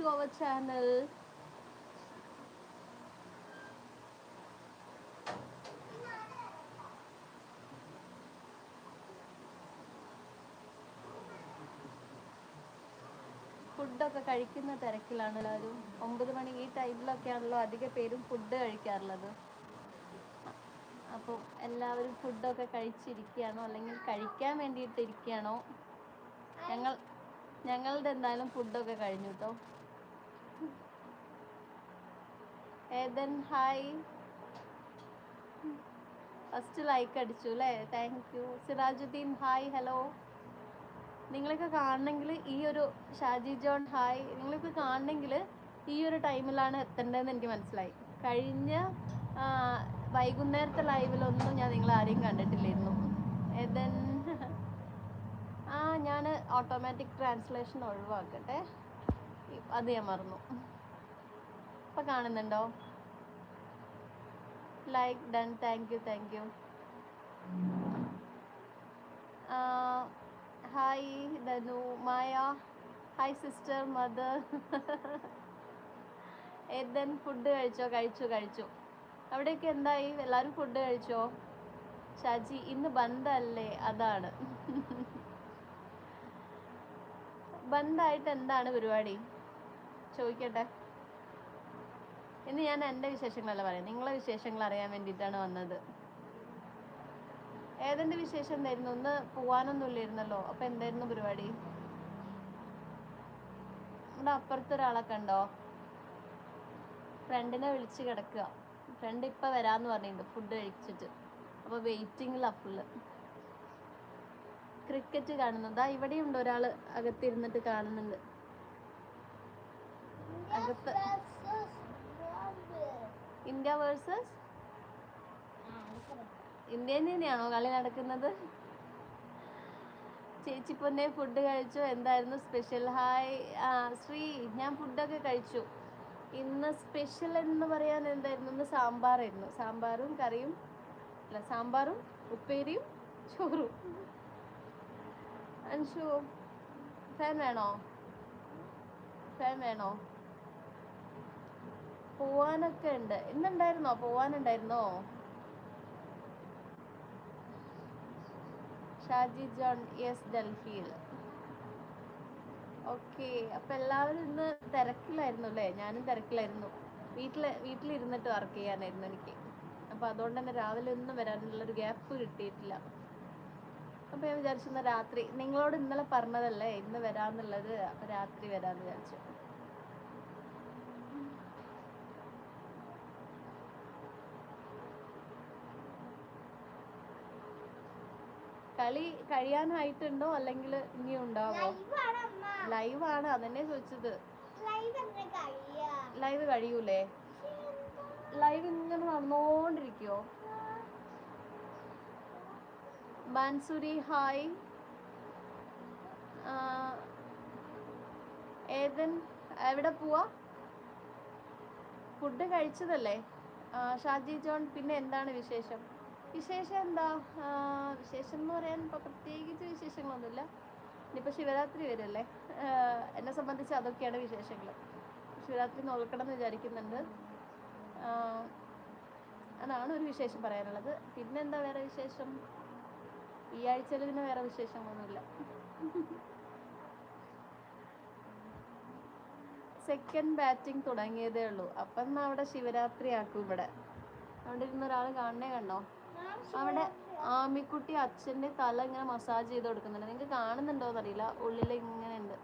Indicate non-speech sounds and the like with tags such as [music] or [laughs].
To our channel. ഫുഡൊക്കെ കഴിക്കുന്ന തിരക്കിലാണ് എല്ലാവരും. ഒമ്പത് മണി ഈ ടൈമിലൊക്കെയാണല്ലോ അധിക പേരും ഫുഡ് കഴിക്കാറുള്ളത്. അപ്പോൾ എല്ലാവരും ഫുഡൊക്കെ കഴിച്ചിരിക്കുകയാണോ അല്ലെങ്കിൽ കഴിക്കാൻ വേണ്ടിയിട്ട് ഇരിക്കുകയാണോ? ഞങ്ങൾ ഞങ്ങളുടെ എന്തായാലും ഫുഡൊക്കെ കഴിഞ്ഞു കേട്ടോ ഏതൻ ഹായ്. ഫസ്റ്റ് ലൈക്ക് അടിച്ചു അല്ലേ? Thank you Sirajuddin hi hello. നിങ്ങളൊക്കെ കാണണമെങ്കിൽ ഈ ഒരു ഷാജി ജോൺ ഹായ്. നിങ്ങളൊക്കെ കാണണമെങ്കിൽ ഈ ഒരു ടൈമിലാണ് എത്തേണ്ടതെന്ന് എനിക്ക് മനസ്സിലായി. കഴിഞ്ഞ വൈകുന്നേരത്തെ ലൈവിലൊന്നും ഞാൻ നിങ്ങൾ ആരെയും കണ്ടിട്ടില്ലായിരുന്നു. ഏതൻ ആ ഞാൻ ഓട്ടോമാറ്റിക് ട്രാൻസ്ലേഷൻ ഒഴിവാക്കട്ടെ. അത് ഞാൻ മറന്നു. ഇപ്പം കാണുന്നുണ്ടോ? Like done thank you thank you hi Dhanu Maya hi sister mother Ethan food കഴിച്ചോ? കഴിച്ചു കഴിച്ചു. അവിടെയൊക്കെ എന്തായി? എല്ലാവരും ഫുഡ് കഴിച്ചോ? ഷാജി ഇന്ന് ബന്ധല്ലേ? അതാണ്. [laughs] ബന്ധായിട്ട് എന്താണ് പരിപാടി? ചോദിക്കട്ടെ. ഇന്ന് ഞാൻ എന്റെ വിശേഷങ്ങളല്ല പറയാം നിങ്ങളെ വിശേഷങ്ങൾ അറിയാൻ വേണ്ടിയിട്ടാണ് വന്നത്. ഏതെന്റെ വിശേഷം എന്തായിരുന്നു? ഒന്ന് പോവാനൊന്നും ഇല്ലായിരുന്നല്ലോ. അപ്പൊ എന്തായിരുന്നു പരിപാടി? നമ്മുടെ അപ്പുറത്ത് ഒരാളെ കണ്ടോ? ഫ്രണ്ടിനെ വിളിച്ച് കിടക്കുക. ഫ്രണ്ട് ഇപ്പൊ വരാന്ന് പറഞ്ഞിട്ടുണ്ട് ഫുഡ് കഴിച്ചിട്ട്. അപ്പോൾ വെയിറ്റിങ്ങിലാണ് ഫുള്ള് ക്രിക്കറ്റ് ആ ഇവിടെയുണ്ട് ഒരാൾ അകത്തിരുന്നിട്ട് കാണുന്നുണ്ട്. അകത്ത് ഇന്ത്യ വേഴ്സസ് ഇന്ത്യയിൽ തന്നെയാണോ കളി നടക്കുന്നത്? ചേച്ചി പൊന്നെ ഫുഡ് കഴിച്ചു? എന്തായിരുന്നു സ്പെഷ്യൽ ഹായ് ആ ശ്രീ ഞാൻ ഫുഡൊക്കെ കഴിച്ചു. ഇന്ന് സ്പെഷ്യൽ എന്ന് പറയാൻ എന്തായിരുന്നു? ഇന്ന് സാമ്പാറായിരുന്നു. സാമ്പാറും കറിയും അല്ല സാമ്പാറും ഉപ്പേരിയും ചോറും. അൻഷു ഫാൻ വേണോ? ഫാൻ വേണോ? പോവാനൊക്കെ ഉണ്ട് ഇന്നുണ്ടായിരുന്നോ? പോവാനുണ്ടായിരുന്നോ? ഷാജി ജോൺ യെസ് ഡൽഹിയിൽ. ഓക്കെ. അപ്പൊ എല്ലാവരും ഇന്ന് തിരക്കിലായിരുന്നു അല്ലേ? ഞാനും തിരക്കിലായിരുന്നു. വീട്ടിൽ വീട്ടിലിരുന്നിട്ട് വർക്ക് ചെയ്യാനായിരുന്നു എനിക്ക്. അപ്പൊ അതുകൊണ്ട് തന്നെ രാവിലെ ഒന്നും വരാനുള്ള ഒരു ഗ്യാപ്പ് കിട്ടിയിട്ടില്ല. അപ്പൊ ഞാൻ വിചാരിച്ചിരുന്ന രാത്രി നിങ്ങളോട് ഇന്നലെ പറഞ്ഞതല്ലേ ഇന്ന് വരാന്നുള്ളത് അപ്പൊ രാത്രി വരാന്ന് വിചാരിച്ചു. കളി കഴിയാനായിട്ടുണ്ടോ? അല്ലെങ്കിൽ ഇനി ഉണ്ടാവോ? ലൈവ് ആണ് അതന്നെ ചോദിച്ചത്. ലൈവ് കഴിയൂലേ? ലൈവ് ഇങ്ങനെ നടന്നുകൊണ്ടിരിക്കോ ബാൻസുരി ഹായ്. ഏതൻ എവിടെ പോവാ? ഫുഡ് കഴിച്ചതല്ലേ? ഷാജി ജോൺ പിന്നെ എന്താണ് വിശേഷം? വിശേഷം എന്താ? വിശേഷം എന്ന് പറയാൻ ഇപ്പൊ പ്രത്യേകിച്ച് വിശേഷങ്ങളൊന്നുമില്ല. ഇനിയിപ്പോൾ ശിവരാത്രി വരല്ലേ എന്നെ സംബന്ധിച്ച് അതൊക്കെയാണ് വിശേഷങ്ങൾ ശിവരാത്രി നോക്കണം എന്ന് വിചാരിക്കുന്നുണ്ട്. അതാണ് ഒരു വിശേഷം പറയാനുള്ളത്. പിന്നെന്താ വേറെ വിശേഷം? ഈ ആഴ്ചയിൽ പിന്നെ വേറെ വിശേഷമൊന്നുമില്ല സെക്കൻഡ് ബാറ്റിംഗ് തുടങ്ങിയതേ ഉള്ളൂ. അപ്പം അവിടെ ശിവരാത്രി ആക്കും ഇവിടെ? അവിടെ ഇരുന്ന് ഒരാൾ കാണണേ കണ്ടോ? അവിടെ ആമിക്കുട്ടി അച്ഛന്റെ തല ഇങ്ങനെ മസാജ് ചെയ്ത് കൊടുക്കുന്നുണ്ട്. നിങ്ങൾക്ക് കാണുന്നുണ്ടോ എന്നറിയില്ല ഉള്ളിൽ ഇങ്ങനെ ഉണ്ട്.